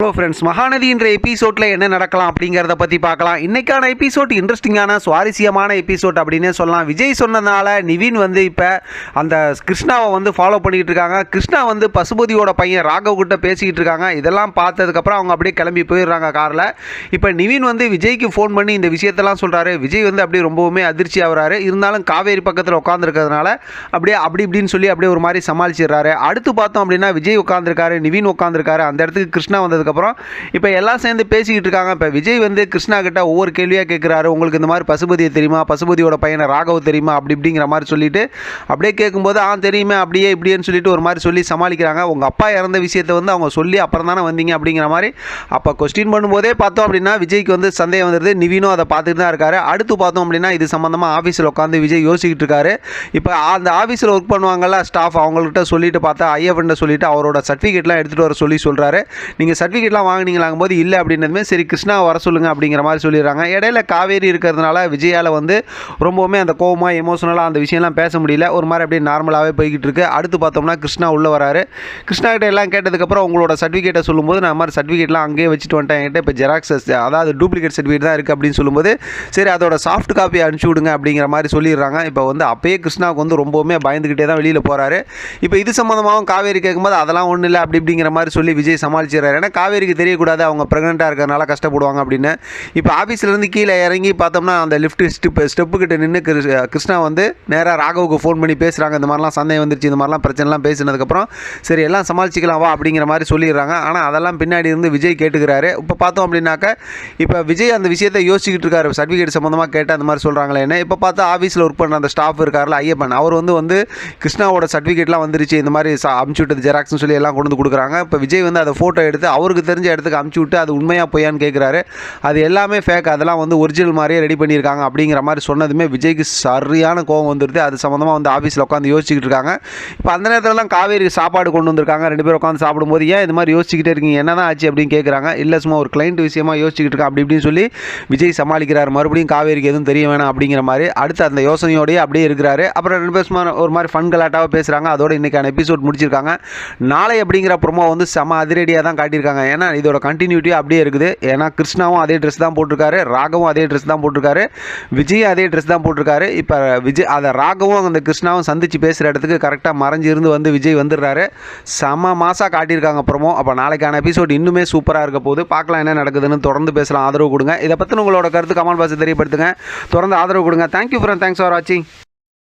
Hello friends மகாநதின்ற எபிசோட்ல என்ன நடக்கலாம் அப்படிங்கிறத பற்றி பார்க்கலாம். இன்னைக்கான எபிசோட் இன்ட்ரெஸ்டிங்கான சுவாரஸ்யமான எபிசோட் அப்படின்னே சொல்லலாம். விஜய் சொன்னதுனால நிவின் வந்து இப்போ அந்த கிருஷ்ணாவை வந்து ஃபாலோ பண்ணிக்கிட்டு இருக்காங்க. கிருஷ்ணா வந்து பசுபதியோட பையன் ராகவ் கிட்ட பேசிக்கிட்டு இருக்காங்க. இதெல்லாம் பார்த்ததுக்கப்புறம் அவங்க அப்படியே கிளம்பி போயிடுறாங்க காரில் இப்போ நிவின் வந்து விஜய்க்கு ஃபோன் பண்ணி இந்த விஷயத்தெல்லாம் சொல்கிறாரு விஜய் வந்து அப்படியே ரொம்பவுமே அதிர்ச்சி ஆகிறாரு. இருந்தாலும் காவேரி பக்கத்தில் உட்காந்துருக்கிறதுனால அப்படியே அப்படி இப்படின்னு சொல்லி அப்படியே ஒரு மாதிரி சமாளிச்சிடுறாரு. அடுத்து பார்த்தோம் அப்படின்னா விஜய் உட்காந்துருக்காரு நிவின் உட்காந்துருக்காரு அந்த இடத்துக்கு கிருஷ்ணா அதுக்கப்புறம் இப்போ எல்லாம் சேர்ந்து பேசிக்கிட்டு இருக்காங்க. இப்போ விஜய் வந்து கிருஷ்ணா கிட்ட ஒவ்வொரு கேள்வியாக கேட்குறாரு உங்களுக்கு இந்த மாதிரி பசுபதியை தெரியுமா? பசுபதியோட பையனை ராகவ் தெரியுமா? அப்படி இப்படிங்கிற மாதிரி சொல்லிட்டு அப்படியே கேட்கும்போது ஆ தெரியுமே. அப்படியே இப்படின்னு சொல்லிட்டு ஒரு மாதிரி சொல்லி சமாளிக்கிறாங்க. உங்கள் அப்பா இறந்த விஷயத்தை வந்து அவங்க சொல்லி அப்புறம் தானே வந்தீங்க. அப்படிங்கிற மாதிரி அப்போ கொஸ்டின் பண்ணும்போதே பார்த்தோம் அப்படின்னா விஜய்க்கு வந்து சந்தேகம் வந்துடுது நிவினும் அதை பார்த்துட்டு தான் இருக்காரு. அடுத்து பார்த்தோம் அப்படின்னா இது சம்மந்தமாக ஆஃபீஸில் உட்காந்து விஜய் யோசிக்கிட்டு இருக்காரு. இப்போ அந்த ஆஃபீஸில் ஒர்க் பண்ணுவாங்கல்ல ஸ்டாஃப் அவங்கள்ட்ட சொல்லிட்டு பார்த்தா ஐயப்பன்ட்ட சொல்லிட்டு அவரோட சர்டிஃபிகேட்லாம் எடுத்துகிட்டு வர சொல்லி சொல்கிறாரு நீங்கள் சர்டிஃபிகேட்லாம் வாங்கினீங்களாங்கும் போது இல்லை அப்படின்னதுமே சரி கிருஷ்ணா வர சொல்லுங்கள் அப்படிங்கிற மாதிரி சொல்லிடுறாங்க. இடையில காவேரி இருக்கிறதுனால விஜயால் வந்து ரொம்பவுமே அந்த கோவமாக எமோஷனலாக அந்த விஷயம்லாம் பேச முடியல. ஒரு மாதிரி அப்படியே நார்மலாகவே போய்கிட்டு இருக்கு. அடுத்து பார்த்தோம்னா கிருஷ்ணா உள்ளே வராரு. கிருஷ்ணா கிட்ட எல்லாம் கேட்டதுக்கப்புறம் உங்களோட சர்டிஃபிகேட்டை சொல்லும்போது நான் மாதிரி சர்டிஃபிகேட்லாம் அங்கேயே வச்சுட்டு வந்துட்டேன். என்கிட்ட இப்போ ஜெராக்ஸ் அதாவது டூப்ளிகேட் சர்டிஃபிகேட் தான் இருக்குது அப்படின்னு சொல்லும்போது சரி அதோட சாஃப்ட் காப்பி அனுப்பிச்சி விடுங்க அப்படிங்கிற மாதிரி சொல்லிடுறாங்க. இப்போ வந்து அப்பயே கிருஷ்ணாவுக்கு வந்து ரொம்பவுமே பயந்துக்கிட்டே தான் வெளியில் போகிறாரு இப்போ இது சம்மந்தமாகவும் காவேரி கேட்கும்போது அதெல்லாம் ஒன்றும் இல்லை அப்படி இப்படிங்கிற மாதிரி சொல்லி விஜய் சமாளிச்சிடறாரு. ஏன்னா காவேரிக்கு தெரியக்கூடாது அவங்க ப்ரெக்னெண்ட்டாக இருக்கிறனால கஷ்டப்படுவாங்க அப்படின்னு. இப்போ ஆஃபீஸ்லேருந்து கீழே இறங்கி பார்த்தோம்னா அந்த லிஃப்ட் ஸ்டெப் ஸ்டெப்பு கிட்ட நின்று கிருஷ்ணா வந்து நேராக ராகவுக்கு ஃபோன் பண்ணி பேசுகிறாங்க இந்த மாதிரிலாம் சந்தேகம் வந்துருச்சு இந்த மாதிரிலாம் பிரச்சனைலாம் பேசினதுக்கப்புறம் சரி எல்லாம் சமாளிச்சிக்கலாம் வா அப்படிங்கிற மாதிரி சொல்லிடுறாங்க. ஆனால் அதெல்லாம் பின்னாடி இருந்து விஜய் கேட்டுக்கிறாரு. இப்போ பார்த்தோம் அப்படின்னாக்க இப்போ விஜய் அந்த விஷயத்தை யோசிச்சுக்கிட்டு இருக்காரு. சர்டிஃபிகேட் சம்மந்தமாக கேட்டு அந்த மாதிரி சொல்கிறாங்களே என்ன? இப்போ பார்த்தா ஆஃபீஸில் ஒர்க் பண்ணுற அந்த ஸ்டாஃப் இருக்கார்ல ஐயப்பன். அவர் வந்து வந்து கிருஷ்ணாவோட சர்டிஃபிகேட்லாம் வந்துருச்சு. இந்த மாதிரி அமுச்சு விட்டது ஜெராக்ஸ்னு சொல்லி எல்லாம் கொண்டு வந்து கொடுக்குறாங்க. இப்போ விஜய் வந்து அதை ஃபோட்டோ எடுத்து அவருக்கு தெரிஞ்ச இடத்துக்கு அமுச்சு விட்டு அது உண்மையாக பொய்யான்னு கேட்குறாரு அது எல்லாமே ஃபேக் அதெல்லாம் வந்து ஒரிஜினல் மாதிரியே ரெடி பண்ணியிருக்காங்க அப்படிங்கிற மாதிரி சொன்னதுமே விஜய்க்கு சரியான கோவம் வந்துடுது அது சம்மந்தமாக வந்து ஆஃபீஸில் உட்காந்து யோசிச்சுக்கிட்டு இருக்காங்க. இப்போ அந்த நேரத்துலலாம் காவேரி சாப்பாடு கொண்டு வந்திருக்காங்க. ரெண்டு பேரும் உட்காந்து சாப்பிடும்போது ஏன் இது மாதிரி யோசிச்சுக்கிட்டே இருக்கீங்க? என்ன தான் ஆச்சு அப்படின்னு கேட்குறாங்க இல்லை சும்மா ஒரு கிளைண்ட் விஷயமா யோசிச்சுக்கிட்டு இருக்கேன் அப்படி இப்படின்னு சொல்லி விஜய் சமாளிக்கிறார். மறுபடியும் காவேரிக்கு எதுவும் தெரிய வேணாம் அப்படிங்கிற மாதிரி. அடுத்து அந்த யோசனையோடயே அப்படியே இருக்கிறாரு. அப்புறம் ரெண்டு பேர் சும்மா ஒரு மாதிரி ஃபன் கலாட்டாக பேசுகிறாங்க அதோட இன்றைக்கான எபிசோட் முடிச்சிருக்காங்க. நாளை அப்படிங்கிற ப்ரோமோ வந்து செம அதிரடியாக தான் காட்டியிருக்காங்க. ஏன்னா இதோட கண்டினியூட்டி அப்படியே இருக்குது. ஏன்னா கிருஷ்ணாவும் அதே ட்ரெஸ் தான் போட்டிருக்காரு ராகவும் அதே ட்ரெஸ் தான் போட்டிருக்காரு விஜய் அதே ட்ரெஸ் தான் போட்டிருக்காரு. இப்போ விஜய் அதை ராகவும் அந்த கிருஷ்ணாவும் சந்திச்சு பேசுகிற இடத்துக்கு கரெக்டாக மறைஞ்சு இருந்து வந்து விஜய் வந்துடுறாரு. செம மாசாக காட்டியிருக்காங்க அப்புறமோ அப்போ நாளைக்கான எபிசோட் இன்னுமே சூப்பராக இருக்க போகுது. பார்க்கலாம் என்ன நடக்குதுன்னு தொடர்ந்து பேசலாம். ஆதரவு கொடுங்க. இதை பற்றி உங்களோட கருத்து கமெண்ட் பாக்ஸ் தெரியப்படுத்துங்க. தொடர்ந்து ஆதரவு கொடுங்க. தேங்க்யூ ஃப்ரெண்ட் தேங்க்ஸ் ஃபார் வாட்சிங்